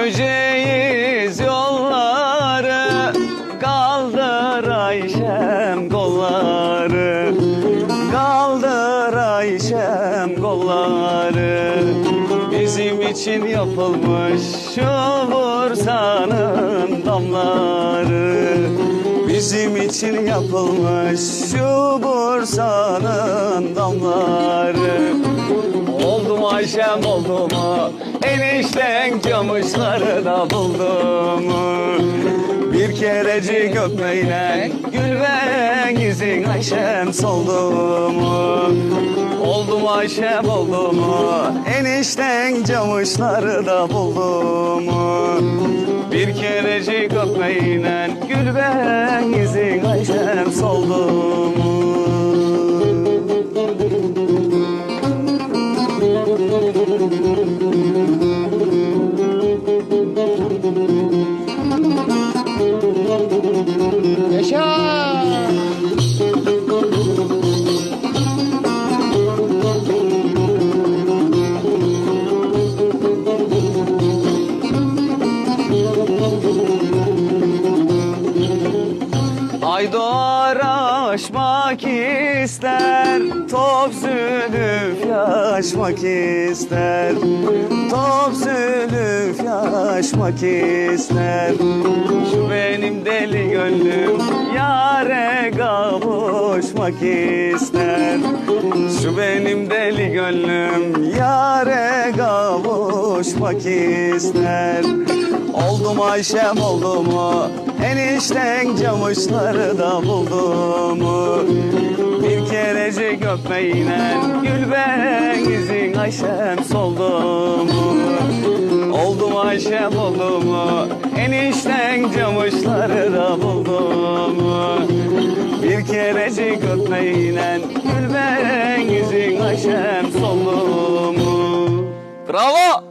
Döneceğiz yolları Kaldır Ayşem kolları. Kaldır Ayşem kolları. Bizim için yapılmış şu bursanın damları. Bizim için yapılmış şu bursanın damları. Ayşem oldu mu? Enişten camışları da buldu Bir kerecik öpmeyle Gül ben yüzün Ayşem soldu mu? Oldu mu oldu mu? Enişten camışları da buldu Bir kerecik öpmeyle Gül ben yüzün Ayşem soldu mu Ay doğar aşmak ister Top sülüf yaşmak ister. Top sülüf yaşmak ister. Şu benim deli gönlüm Yare kavuşmak ister. Şu benim deli gönlüm Yare kavuşmak ister. Oldu mu Ayşem oldu mu Enişten camışları da buldu mu Kerecik öpmeyle Gül ben yüzün Ayşem soldu mu? Oldu mu Ayşem oldu mu? Enişten camışları da buldu mu? Bir kerecik öpmeyle Gül ben yüzün Ayşem soldu mu? Bravo!